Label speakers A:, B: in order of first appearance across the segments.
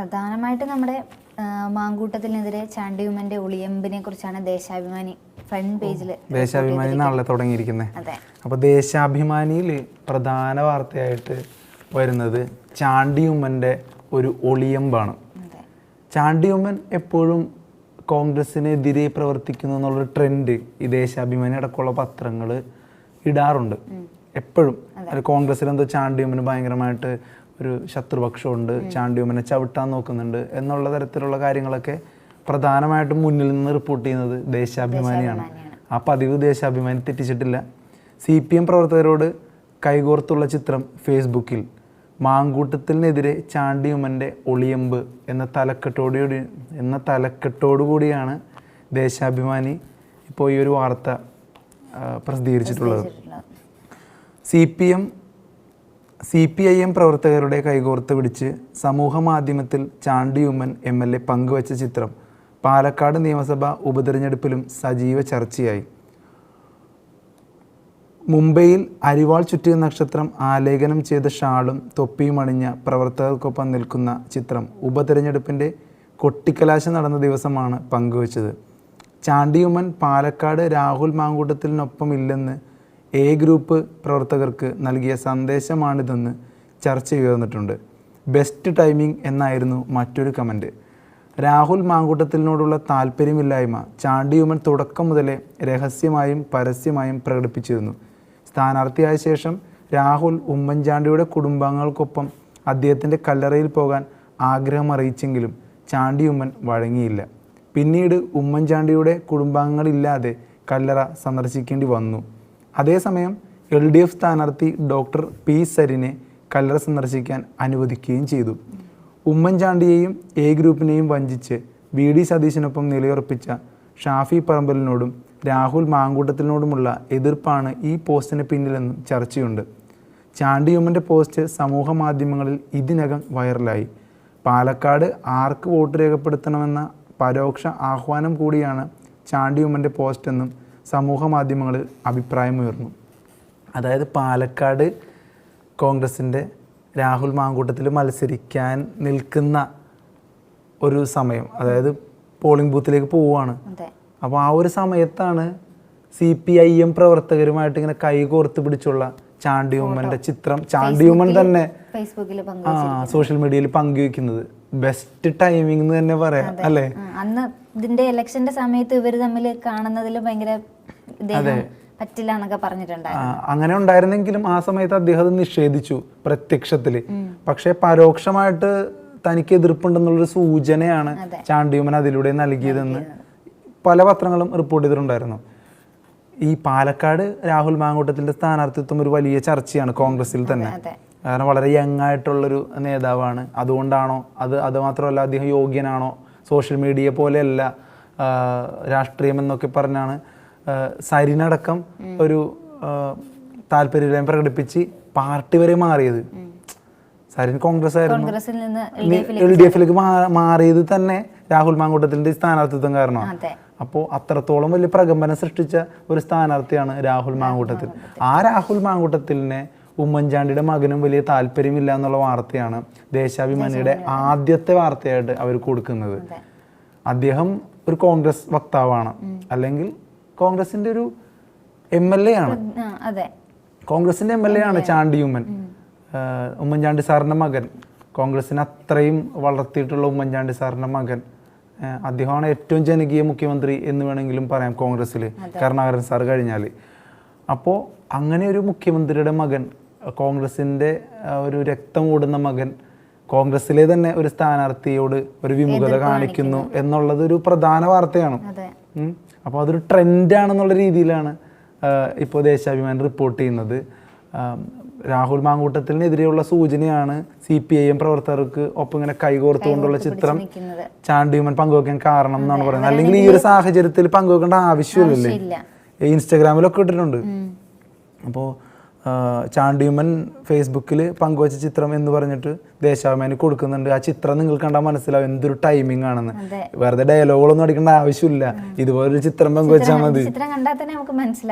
A: പ്രധാനമായിട്ട് നമ്മുടെ മാങ്കൂട്ടത്തിനെതിരെ മാങ്കൂട്ടത്തിനെതിരെ ചാണ്ടിയുമ്മന്റെ ഒളിയമ്പിനെ കുറിച്ചാണ് ദേശാഭിമാനി ഫ്രണ്ട് പേജിൽ
B: ദേശാഭിമാനി നാളെ തുടങ്ങിയിരിക്കുന്നത് അപ്പൊ ദേശാഭിമാനിയിൽ പ്രധാന വാർത്തയായിട്ട് വരുന്നത് ചാണ്ടിയുമ്മന്റെ ഒരു ഒളിയമ്പാണ്. ചാണ്ടിയുമ്മൻ എപ്പോഴും കോൺഗ്രസിനെതിരെ പ്രവർത്തിക്കുന്നു എന്നുള്ളൊരു ട്രെൻഡ് ഈ ദേശാഭിമാനി അടക്കമുള്ള പത്രങ്ങൾ ഇടാറുണ്ട്. എപ്പോഴും. കോൺഗ്രസിൽ എന്തോ ചാണ്ടിയുമ്മന് ഭയങ്കരമായിട്ട് ഒരു ശത്രുപക്ഷമുണ്ട് ചാണ്ടിയുമനെ ചവിട്ടാൻ നോക്കുന്നുണ്ട് എന്നുള്ള തരത്തിലുള്ള കാര്യങ്ങളൊക്കെ പ്രധാനമായിട്ടും മുന്നിൽ നിന്ന് റിപ്പോർട്ട് ചെയ്യുന്നത് ദേശാഭിമാനിയാണ്. ആ പതിവ് ദേശാഭിമാനി തെറ്റിച്ചിട്ടില്ല. സി പി എം പ്രവർത്തകരോട് കൈകോർത്തുള്ള ചിത്രം ഫേസ്ബുക്കിൽ മാങ്കൂട്ടത്തിനെതിരെ ചാണ്ടിയുമന്റെ ഒളിയമ്പ് എന്ന തലക്കെട്ടോടുകൂടി എന്ന തലക്കെട്ടോടുകൂടിയാണ് ദേശാഭിമാനി ഇപ്പോൾ ഈ ഒരു വാർത്ത പ്രസിദ്ധീകരിച്ചിട്ടുള്ളത്. C P M C P I M പ്രവർത്തകരുടെ കൈകോർത്ത് പിടിച്ച് സമൂഹ മാധ്യമത്തിൽ ചാണ്ടിയുമ്മൻ എം എൽ എ പങ്കുവച്ച ചിത്രം പാലക്കാട് നിയമസഭാ ഉപതെരഞ്ഞെടുപ്പിലും സജീവ ചർച്ചയായി. മുംബൈയിൽ അരിവാൾ ചുറ്റിയ നക്ഷത്രം ആലേഖനം ചെയ്ത ഷാളും തൊപ്പിയും അണിഞ്ഞ പ്രവർത്തകർക്കൊപ്പം നിൽക്കുന്ന ചിത്രം ഉപതെരഞ്ഞെടുപ്പിന്റെ കൊട്ടിക്കലാശം നടന്ന ദിവസമാണ് പങ്കുവച്ചത്. ചാണ്ടിയുമ്മൻ പാലക്കാട് രാഹുൽ മാങ്കൂട്ടത്തിനൊപ്പം ഇല്ലെന്ന് എ ഗ്രൂപ്പ് പ്രവർത്തകർക്ക് നൽകിയ സന്ദേശമാണിതെന്ന് ചർച്ച ഉയർന്നിട്ടുണ്ട്. ബെസ്റ്റ് ടൈമിംഗ് എന്നായിരുന്നു മറ്റൊരു കമന്റ് രാഹുൽ മാങ്കൂട്ടത്തിനോടുള്ള താല്പര്യമില്ലായ്മ ചാണ്ടിയുമൻ തുടക്കം മുതലേ രഹസ്യമായും പരസ്യമായും പ്രകടിപ്പിച്ചിരുന്നു. സ്ഥാനാർത്ഥിയായ ശേഷം രാഹുൽ ഉമ്മൻചാണ്ടിയുടെ കുടുംബാംഗങ്ങൾക്കൊപ്പം അദ്ദേഹത്തിന്റെ കല്ലറയിൽ പോകാൻ ആഗ്രഹം അറിയിച്ചെങ്കിലും ചാണ്ടിയുമ്മൻ വഴങ്ങിയില്ല. പിന്നീട് ഉമ്മൻചാണ്ടിയുടെ കുടുംബാംഗങ്ങളില്ലാതെ കല്ലറ സന്ദർശിക്കേണ്ടി വന്നു. അതേസമയം എൽ ഡി എഫ് സ്ഥാനാർത്ഥി ഡോക്ടർ പി സരിനെ കല്ലറ സന്ദർശിക്കാൻ അനുവദിക്കുകയും ചെയ്തു. ഉമ്മൻചാണ്ടിയെയും എ ഗ്രൂപ്പിനെയും വഞ്ചിച്ച് വി ഡി സതീശനൊപ്പം നിലയുറപ്പിച്ച ഷാഫി പറമ്പലിനോടും രാഹുൽ മാങ്കൂട്ടത്തിനോടുമുള്ള എതിർപ്പാണ് ഈ പോസ്റ്റിന് പിന്നിലെന്നും ചർച്ചയുണ്ട്. ചാണ്ടിയുമ്മന്റെ പോസ്റ്റ് സമൂഹ മാധ്യമങ്ങളിൽ ഇതിനകം വൈറലായി. പാലക്കാട് ആർക്ക് വോട്ട് രേഖപ്പെടുത്തണമെന്ന പരോക്ഷ ആഹ്വാനം കൂടിയാണ് ചാണ്ടിയുമ്മന്റെ പോസ്റ്റെന്നും സമൂഹ മാധ്യമങ്ങളിൽ അഭിപ്രായമുയർന്നു. അതായത് പാലക്കാട് കോൺഗ്രസിന്റെ രാഹുൽ മാങ്കൂട്ടത്തിൽ മത്സരിക്കാൻ നിൽക്കുന്ന ഒരു സമയം അതായത് പോളിംഗ് ബൂത്തിലേക്ക് പോവുകയാണ്. അപ്പോൾ ആ ഒരു സമയത്താണ് സി പി ഐ എം പ്രവർത്തകരുമായിട്ട് ഇങ്ങനെ കൈകോർത്ത് പിടിച്ചുള്ള ചാണ്ടിയുമ്മന്റെ ചിത്രം. ചാണ്ടിയുമ്മൻ തന്നെ ആ സോഷ്യൽ മീഡിയയിൽ പങ്കുവെക്കുന്നത് ബെസ്റ്റ് ടൈമിംഗ് എന്ന് തന്നെ പറയാം അല്ലേ?
A: അന്ന് ഇതിന്റെ ഇലക്ഷന്റെ സമയത്ത് ഇവർ തമ്മിൽ കാണുന്നതിൽ ഭയങ്കര പറ്റില്ല എന്നൊക്കെ പറഞ്ഞിട്ടുണ്ടായിരുന്നു.
B: അങ്ങനെ ഉണ്ടായിരുന്നെങ്കിലും ആ സമയത്ത് അദ്ദേഹം അത് നിഷേധിച്ചു പ്രത്യക്ഷത്തിൽ പക്ഷേ പരോക്ഷമായിട്ട് തനിക്ക് എതിർപ്പുണ്ടെന്നുള്ളൊരു സൂചനയാണ് ചാണ്ടിയുമൻ അതിലൂടെ നൽകിയതെന്ന് പല പത്രങ്ങളും റിപ്പോർട്ട് ചെയ്തിട്ടുണ്ടായിരുന്നു. ഈ പാലക്കാട് രാഹുൽ മാങ്കൂട്ടത്തിന്റെ സ്ഥാനാർത്ഥിത്വം ഒരു വലിയ ചർച്ചയാണ് കോൺഗ്രസിൽ തന്നെ. കാരണം വളരെ യങ് ആയിട്ടുള്ളൊരു നേതാവാണ്. അതുകൊണ്ടാണോ? അത് അത് മാത്രമല്ല അദ്ദേഹം യോഗ്യനാണോ? സോഷ്യൽ മീഡിയ പോലെയല്ല രാഷ്ട്രീയം എന്നൊക്കെ പറഞ്ഞാണ് സരിനടക്കം ഒരു താല്പര്യം പ്രകടിപ്പിച്ച് പാർട്ടി വരെ മാറിയത്. സരിൻ കോൺഗ്രസ് ആയിരുന്നു. എൽ ഡി എഫിലേക്ക് മാറിയത് തന്നെ രാഹുൽ മാങ്കൂട്ടത്തിന്റെ സ്ഥാനാർത്ഥിത്വം കാരണമാണ്. അപ്പോൾ അത്രത്തോളം വലിയ പ്രകമ്പനം സൃഷ്ടിച്ച ഒരു സ്ഥാനാർത്ഥിയാണ് രാഹുൽ മാങ്കൂട്ടത്തിൽ. ആ രാഹുൽ മാങ്കൂട്ടത്തിലിനെ ഉമ്മൻചാണ്ടിയുടെ മകനും വലിയ താല്പര്യമില്ല എന്നുള്ള വാർത്തയാണ് ദേശാഭിമാനിയുടെ ആദ്യത്തെ വാർത്തയായിട്ട് അവർ കൊടുക്കുന്നത്. അദ്ദേഹം ഒരു കോൺഗ്രസ് വക്താവാണ്. അല്ലെങ്കിൽ കോൺഗ്രസിന്റെ ഒരു എം എൽ എ ആണ്.
A: അതെ.
B: കോൺഗ്രസിന്റെ എം എൽ എ ആണ് ചാണ്ടി ഉമ്മൻ. ഉമ്മൻചാണ്ടി സാറിന്റെ മകൻ. കോൺഗ്രസിനെ അത്രയും വളർത്തിയിട്ടുള്ള ഉമ്മൻചാണ്ടി സാറിന്റെ മകൻ. അദ്ദേഹമാണ് ഏറ്റവും ജനകീയ മുഖ്യമന്ത്രി എന്ന് വേണമെങ്കിലും പറയാം കോൺഗ്രസ്സിൽ കരുണാകരൻ സാർ കഴിഞ്ഞാൽ അപ്പോൾ അങ്ങനെ ഒരു മുഖ്യമന്ത്രിയുടെ മകൻ കോൺഗ്രസിന്റെ ഒരു രക്തം ഓടുന്ന മകൻ കോൺഗ്രസ്സിലെ തന്നെ ഒരു സ്ഥാനാർത്ഥിയോട് ഒരു വിമുഖത കാണിക്കുന്നു എന്നുള്ളത് ഒരു പ്രധാന വാർത്തയാണ്. അപ്പോൾ അതൊരു ട്രെൻഡാണെന്നുള്ള രീതിയിലാണ് ഇപ്പോൾ ദേശാഭിമാനി റിപ്പോർട്ട് ചെയ്യുന്നത്. രാഹുൽ മാങ്കൂട്ടത്തിനെതിരെയുള്ള സൂചനയാണ് സി പി ഐ എം പ്രവർത്തകർക്ക് ഒപ്പം ഇങ്ങനെ കൈകോർത്തുകൊണ്ടുള്ള ചിത്രം ചാണ്ടിയുമൻ പങ്കുവെക്കാൻ കാരണം എന്നാണ് പറയുന്നത്. അല്ലെങ്കിൽ ഈ ഒരു സാഹചര്യത്തിൽ പങ്കുവെക്കേണ്ട ആവശ്യമില്ലല്ലേ? ഇൻസ്റ്റാഗ്രാമിലൊക്കെ ഇട്ടിട്ടുണ്ട്. അപ്പോൾ ചാണ്ടിയുമ്മൻ ഫേസ്ബുക്കിൽ പങ്കുവച്ച ചിത്രം എന്ന് പറഞ്ഞിട്ട് ദേശാഭിമാനി കൊടുക്കുന്നുണ്ട്. ആ ചിത്രം നിങ്ങൾ കണ്ടാൽ മനസ്സിലാവും എന്തൊരു ടൈമിംഗ് ആണെന്ന്. വെറുതെ ഡയലോഗുകളൊന്നും അടിക്കേണ്ട ആവശ്യമില്ല. ഇതുപോലൊരു ചിത്രം പങ്കുവച്ചാൽ മതി.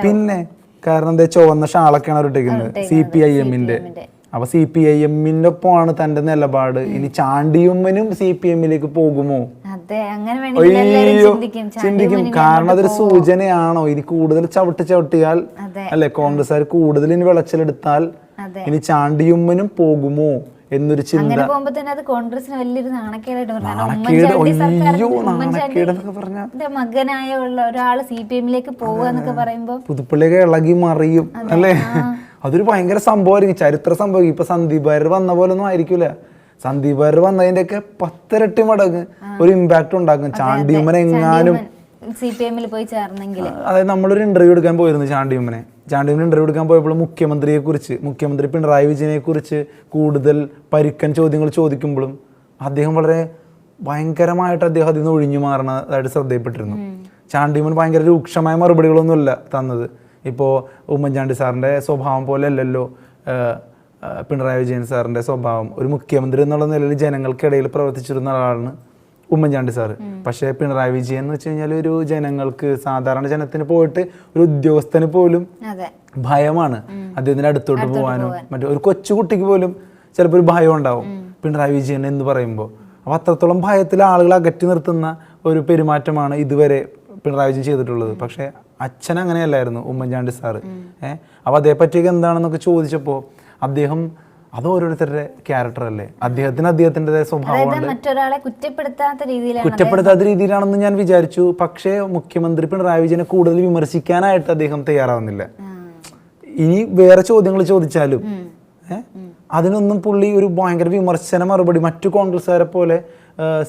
B: പിന്നെ കാരണം എന്താ ചുവന്ന ഷാളൊക്കെയാണ് അവർ ഇട്ടേക്കുന്നത് സി പി ഐ എമ്മിന്റെ. അപ്പൊ സി പി ഐ എമ്മിന്റെ ഒപ്പമാണ് തന്റെ നിലപാട്. ഇനി ചാണ്ടിയുമ്മനും സി പി എമ്മിലേക്ക് പോകുമോ? അയ്യോ
A: ചിന്തിക്കും.
B: കാരണം അതൊരു സൂചനയാണോ? ഇനി കൂടുതൽ ചവിട്ട് ചവിട്ടിയാൽ. അല്ലെ? കോൺഗ്രസ്സുകാർ കൂടുതൽ ഇനി വിളച്ചിലെടുത്താൽ ഇനി ചാണ്ടിയുമ്മനും പോകുമോ എന്നൊരു ചിന്ത. നാണക്കേട്.
A: ഉമ്മൻചാണ്ടി സർക്കാർ
B: അയ്യോ
A: ഉമ്മൻചാണ്ടി
B: നാണക്കേട് എന്നൊക്കെ പറഞ്ഞ.
A: മകനായ ഒരാൾ സി പി എമ്മിലേക്ക് പോവുക എന്നൊക്കെ പറയുമ്പോ
B: പുതുപ്പള്ളിയൊക്കെ ഇളകി മറിയും അല്ലേ? അതൊരു ഭയങ്കര സംഭവമായിരിക്കും. ചരിത്ര സംഭവം ഇപ്പൊ സന്ദീപ് വന്ന പോലെ ഒന്നും ആയിരിക്കൂല. സന്ദീപ് വാര്യർ വന്നതിന്റെ ഒക്കെ പത്തിരട്ടി മടങ്ങ് ഒരു ഇമ്പാക്ട് ഉണ്ടാക്കും. ചാണ്ടിയമ്മനെ എങ്ങാനും
A: സി പി എമ്മിൽ പോയി ചേർന്നെങ്കിൽ
B: അതായത് നമ്മളൊരു ഇന്റർവ്യൂ എടുക്കാൻ പോയിരുന്നു ചാണ്ടിയമ്മനെ ചാണ്ടിയമ്മനെ ഇന്റർവ്യൂ എടുക്കാൻ പോയപ്പോൾ മുഖ്യമന്ത്രിയെ കുറിച്ച് മുഖ്യമന്ത്രി പിണറായി വിജയനെ കുറിച്ച് കൂടുതൽ പരുക്കൻ ചോദ്യങ്ങൾ ചോദിക്കുമ്പോഴും അദ്ദേഹം വളരെ ഭയങ്കരമായിട്ട് അദ്ദേഹം അതിൽ നിന്ന് ഒഴിഞ്ഞു മാറണതായിട്ട് ശ്രദ്ധയിൽപ്പെട്ടിരുന്നു. ചാണ്ടിയമ്മൻ ഭയങ്കര രൂക്ഷമായ മറുപടികളൊന്നുമല്ല തന്നത്. ഇപ്പോൾ ഉമ്മൻചാണ്ടി സാറിന്റെ സ്വഭാവം പോലെ അല്ലല്ലോ പിണറായി വിജയൻ സാറിന്റെ സ്വഭാവം ഒരു മുഖ്യമന്ത്രി എന്നുള്ള നിലയിൽ ജനങ്ങൾക്കിടയിൽ പ്രവർത്തിച്ചിരുന്ന ആളാണ് ഉമ്മൻചാണ്ടി സാറ്. പക്ഷേ പിണറായി വിജയൻ എന്ന് വെച്ച് കഴിഞ്ഞാൽ ഒരു ജനങ്ങൾക്ക് സാധാരണ ജനത്തിന് പോയിട്ട് ഒരു ഉദ്യോഗസ്ഥന് പോലും ഭയമാണ്. അദ്ദേഹത്തിന്റെ അടുത്തോട്ട് പോകാനും മറ്റേ ഒരു കൊച്ചുകുട്ടിക്ക് പോലും ചിലപ്പോൾ ഒരു ഭയം ഉണ്ടാവും. പിണറായി വിജയൻ എന്ന് പറയുമ്പോൾ അപ്പോൾ അത്രത്തോളം ഭയത്തിൽ ആളുകൾ അകറ്റി നിർത്തുന്ന ഒരു പെരുമാറ്റമാണ് ഇതുവരെ പിണറായി വിജയൻ ചെയ്തിട്ടുള്ളത്. പക്ഷേ അച്ഛൻ അങ്ങനെയല്ലായിരുന്നു ഉമ്മൻചാണ്ടി സാറ്. ഏഹ് അപ്പൊ അതേപ്പറ്റിയൊക്കെ എന്താണെന്നൊക്കെ ചോദിച്ചപ്പോൾ അദ്ദേഹം അത് ഓരോരുത്തരുടെ ക്യാരക്ടർ അല്ലേ? അദ്ദേഹത്തിന് അദ്ദേഹത്തിന്റെ സ്വഭാവം
A: മറ്റൊരാളെ കുറ്റപ്പെടുത്താത്ത രീതിയിലാണ്
B: കുറ്റപ്പെടുത്താത്ത രീതിയിലാണെന്ന് ഞാൻ വിചാരിച്ചു. പക്ഷേ മുഖ്യമന്ത്രി പിണറായി വിജയനെ കൂടുതൽ വിമർശിക്കാനായിട്ട് അദ്ദേഹം തയ്യാറാവുന്നില്ല. ഇനി വേറെ ചോദ്യങ്ങൾ ചോദിച്ചാലും അതിനൊന്നും പുള്ളി ഒരു ഭയങ്കര വിമർശന മറുപടി. മറ്റു കോൺഗ്രസ്സുകാരെ പോലെ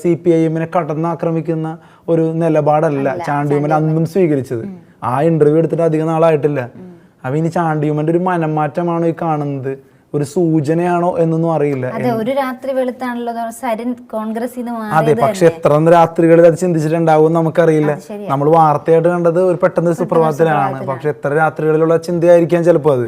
B: സി പി ഐ എമ്മിനെ കടന്നാക്രമിക്കുന്ന ഒരു നിലപാടല്ല ചാണ്ടിയമ്മൻ അന്നും സ്വീകരിച്ചത്. ആ ഇന്റർവ്യൂ എടുത്തിട്ട് അധികം നാളായിട്ടില്ല. അപ്പൊ ഇനി ചാണ്ടിയുമ്മന്റെ ഒരു മനംമാറ്റമാണോ ഈ കാണുന്നത്? ഒരു സൂചനയാണോ എന്നൊന്നും അറിയില്ല.
A: അതെ ഒരു രാത്രി വെളുത്താണല്ലോ സരിൻ കോൺഗ്രസിൽ
B: അതെ പക്ഷെ എത്ര രാത്രികളിൽ അത് ചിന്തിച്ചിട്ടുണ്ടാവും നമുക്കറിയില്ല. നമ്മൾ വാർത്തയായിട്ട് കണ്ടത് ഒരു പെട്ടെന്ന് സുപ്രഭാതത്തിലാണ്. പക്ഷെ എത്ര രാത്രികളിലുള്ള ചിന്തയായിരിക്കാം ചിലപ്പോ അത്.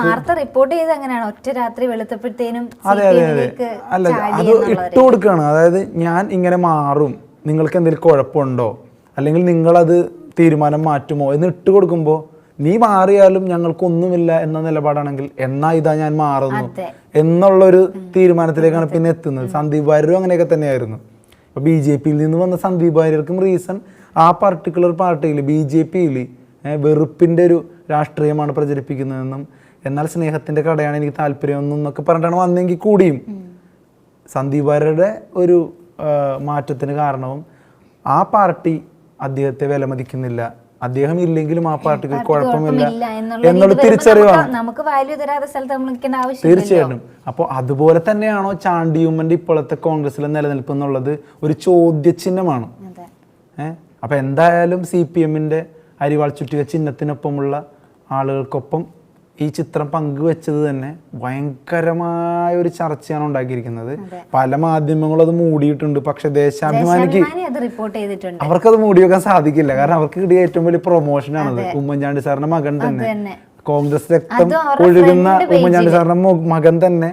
A: വാർത്ത റിപ്പോർട്ട് ചെയ്ത് അങ്ങനെയാണ്. ഒറ്റ രാത്രി വെളുത്തപ്പോഴത്തേനും
B: അതെ അതെ അതെ. അല്ല അത് ഇട്ട് കൊടുക്കുകയാണ് അതായത് ഞാൻ ഇങ്ങനെ മാറും. നിങ്ങൾക്ക് എന്തെങ്കിലും കുഴപ്പമുണ്ടോ? അല്ലെങ്കിൽ നിങ്ങളത് തീരുമാനം മാറ്റുമോ എന്ന് ഇട്ട് കൊടുക്കുമ്പോൾ നീ മാറിയാലും ഞങ്ങൾക്കൊന്നുമില്ല എന്ന നിലപാടാണെങ്കിൽ എന്നാ ഇതാ ഞാൻ മാറുന്നു. എന്നുള്ളൊരു തീരുമാനത്തിലേക്കാണ് പിന്നെ എത്തുന്നത്. സന്ദീപ് വാര്യരും അങ്ങനെയൊക്കെ തന്നെയായിരുന്നു. അപ്പൊ ബി ജെ പിയിൽ നിന്ന് വന്ന സന്ദീപ് വാര്യർക്കും റീസൺ ആ പർട്ടിക്കുലർ പാർട്ടിയിൽ ബി ജെ പിയിൽ വെറുപ്പിന്റെ ഒരു രാഷ്ട്രീയമാണ് പ്രചരിപ്പിക്കുന്നതെന്നും എന്നാൽ സ്നേഹത്തിന്റെ കടയാണ് എനിക്ക് താല്പര്യമെന്നും എന്നൊക്കെ പറഞ്ഞിട്ടാണ് വന്നെങ്കിൽ കൂടിയും സന്ദീപ് വാര്യരുടെ ഒരു മാറ്റത്തിന് കാരണവും ആ പാർട്ടി അദ്ദേഹത്തെ വിലമതിക്കുന്നില്ല. അദ്ദേഹം ഇല്ലെങ്കിലും ആ പാർട്ടിക്ക് കുഴപ്പമില്ല
A: എന്നുള്ള
B: തിരിച്ചറിവാണ്. തീർച്ചയായിട്ടും. അപ്പോൾ അതുപോലെ തന്നെയാണോ ചാണ്ടിയുമ്മന്റെ ഇപ്പോഴത്തെ കോൺഗ്രസിലെ നിലനിൽപ്പ് എന്നുള്ളത് ഒരു ചോദ്യചിഹ്നമാണ്. ഏഹ് അപ്പൊ എന്തായാലും സി പി എമ്മിന്റെ അരിവാൾ ചുറ്റിക ചിഹ്നത്തിനൊപ്പമുള്ള ആളുകൾക്കൊപ്പം ഈ ചിത്രം പങ്കുവെച്ചത് തന്നെ ഭയങ്കരമായ ഒരു ചർച്ചയാണ് ഉണ്ടാക്കിയിരിക്കുന്നത്. പല മാധ്യമങ്ങളും അത് മൂടിയിട്ടുണ്ട്. പക്ഷെ ദേശാഭിമാനിക്ക് അവർക്കത് മൂടി വെക്കാൻ സാധിക്കില്ല. കാരണം അവർക്ക് കിട്ടിയ ഏറ്റവും വലിയ പ്രൊമോഷനാണത് ഉമ്മൻചാണ്ടി സാറിന്റെ മകൻ തന്നെ. കോൺഗ്രസ് രക്തം ഒഴുകുന്ന ഉമ്മൻചാണ്ടി സാറിന്റെ മകൻ തന്നെ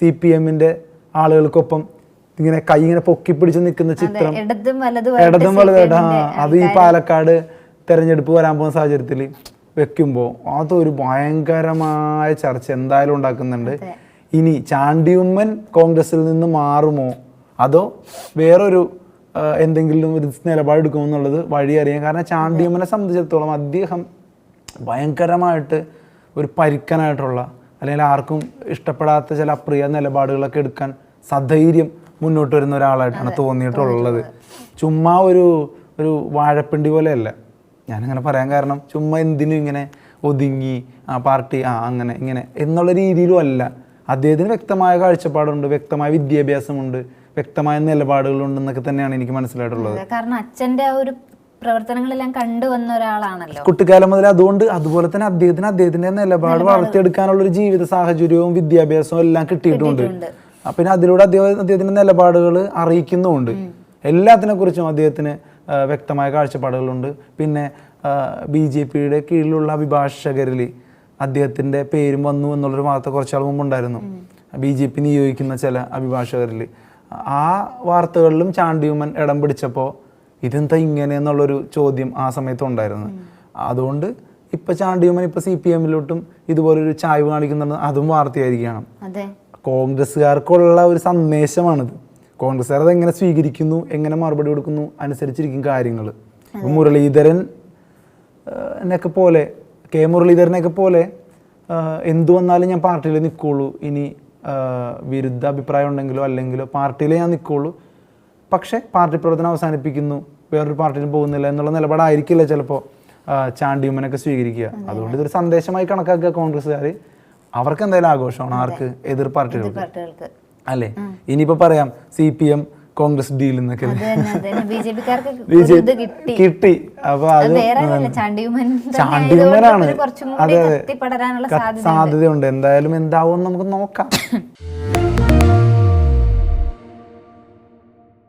B: സി പി എമ്മിന്റെ ആളുകൾക്കൊപ്പം ഇങ്ങനെ കൈ ഇങ്ങനെ പൊക്കി പിടിച്ച് നിൽക്കുന്ന ചിത്രം.
A: ഇടതും വലതും
B: അത് ഈ പാലക്കാട് തെരഞ്ഞെടുപ്പ് വരാൻ പോകുന്ന സാഹചര്യത്തിൽ വെക്കുമ്പോൾ അതൊരു ഭയങ്കരമായ ചർച്ച എന്തായാലും ഉണ്ടാക്കുന്നുണ്ട്. ഇനി ചാണ്ടിയുമ്മൻ കോൺഗ്രസിൽ നിന്ന് മാറുമോ? അതോ വേറൊരു എന്തെങ്കിലും ഒരു നിലപാടെടുക്കുമോ എന്നുള്ളത് വഴി അറിയാം കാരണം ചാണ്ടിയമ്മനെ സംബന്ധിച്ചിടത്തോളം അദ്ദേഹം ഭയങ്കരമായിട്ട് ഒരു പരിക്കനായിട്ടുള്ള അല്ലെങ്കിൽ ആർക്കും ഇഷ്ടപ്പെടാത്ത ചില അപ്രിയ നിലപാടുകളൊക്കെ എടുക്കാൻ സധൈര്യം മുന്നോട്ട് വരുന്ന ഒരാളായിട്ടാണ് തോന്നിയിട്ടുള്ളത്. ചുമ്മാ ഒരു ഒരു വാഴപ്പിണ്ടി പോലെയല്ല. ഞാനങ്ങനെ പറയാൻ കാരണം ചുമ്മാ എന്തിനും ഇങ്ങനെ ഒതുങ്ങി ആ പാർട്ടി ആ അങ്ങനെ ഇങ്ങനെ എന്നുള്ള രീതിയിലും അല്ല. അദ്ദേഹത്തിന് വ്യക്തമായ കാഴ്ചപ്പാടുണ്ട് വ്യക്തമായ വിദ്യാഭ്യാസമുണ്ട് വ്യക്തമായ നിലപാടുകളുണ്ടെന്നൊക്കെ തന്നെയാണ് എനിക്ക് മനസ്സിലായിട്ടുള്ളത്.
A: കാരണം അച്ഛന്റെ ആ ഒരു പ്രവർത്തനങ്ങളെല്ലാം കണ്ടുവന്ന ഒരാളാണല്ലോ.
B: കുട്ടിക്കാലം മുതൽ അതുകൊണ്ട് അതുപോലെ തന്നെ അദ്ദേഹത്തിന് അദ്ദേഹത്തിന്റെ നിലപാട് വളർത്തിയെടുക്കാനുള്ള ഒരു ജീവിത സാഹചര്യവും വിദ്യാഭ്യാസവും എല്ലാം കിട്ടിയിട്ടുണ്ട്. അപ്പൊ പിന്നെ അതിലൂടെ അദ്ദേഹം അദ്ദേഹത്തിന്റെ നിലപാടുകൾ അറിയിക്കുന്നുമുണ്ട്. എല്ലാത്തിനെ കുറിച്ചും അദ്ദേഹത്തിന് വ്യക്തമായ കാഴ്ചപ്പാടുകളുണ്ട്. പിന്നെ ബി ജെ പിയുടെ കീഴിലുള്ള അഭിഭാഷകരിൽ അദ്ദേഹത്തിന്റെ പേരും വന്നു എന്നുള്ളൊരു വാർത്ത കുറച്ചാൾ മുമ്പ് ഉണ്ടായിരുന്നു. ബി ജെ പി നിയോഗിക്കുന്ന ചില അഭിഭാഷകരിൽ. ആ വാർത്തകളിലും ചാണ്ടിയുമ്മൻ ഇടം പിടിച്ചപ്പോൾ ഇതെന്താ ഇങ്ങനെ എന്നുള്ളൊരു ചോദ്യം ആ സമയത്ത് ഉണ്ടായിരുന്നു. അതുകൊണ്ട് ഇപ്പൊ ചാണ്ടിയുമ്മൻ ഇപ്പൊ സി പി എമ്മിലോട്ടും ഇതുപോലൊരു ചായ്വ് കാണിക്കുന്നുണ്ട് അതും വാർത്തയായിരിക്കണം. കോൺഗ്രസ്സുകാർക്കുള്ള ഒരു സന്ദേശമാണിത്. കോൺഗ്രസ്സുകാർ അത് എങ്ങനെ സ്വീകരിക്കുന്നു എങ്ങനെ മറുപടി കൊടുക്കുന്നു അനുസരിച്ചിരിക്കും കാര്യങ്ങൾ. മുരളീധരൻ എന്നൊക്കെ പോലെ കെ മുരളീധരനെയൊക്കെ പോലെ എന്തു വന്നാലും ഞാൻ പാർട്ടിയിൽ നിൽക്കുള്ളൂ. ഇനി വിരുദ്ധ അഭിപ്രായം ഉണ്ടെങ്കിലോ അല്ലെങ്കിലോ പാർട്ടിയിലേ ഞാൻ നിൽക്കുള്ളൂ. പക്ഷേ പാർട്ടി പ്രവർത്തനം അവസാനിപ്പിക്കുന്നു. വേറൊരു പാർട്ടിയിൽ പോകുന്നില്ല എന്നുള്ള നിലപാടായിരിക്കില്ല ചിലപ്പോൾ ചാണ്ടിയുമ്മനൊക്കെ സ്വീകരിക്കുക. അതുകൊണ്ട് ഇതൊരു സന്ദേശമായി കണക്കാക്കുക കോൺഗ്രസ്സുകാർ അവർക്ക് എന്തായാലും ആഘോഷമാണ് ആർക്ക്? എതിർ പാർട്ടികൾക്ക്. അല്ലേ? ഇനിയിപ്പോ പറയാം C P M Congress deal എന്നൊക്കെ
A: കിട്ടി.
B: അപ്പൊ
A: അത് കുറച്ചും
B: അതെ അതെ.
A: സാധ്യത
B: സാധ്യതയുണ്ട്. എന്തായാലും എന്താവും നമുക്ക് നോക്കാം.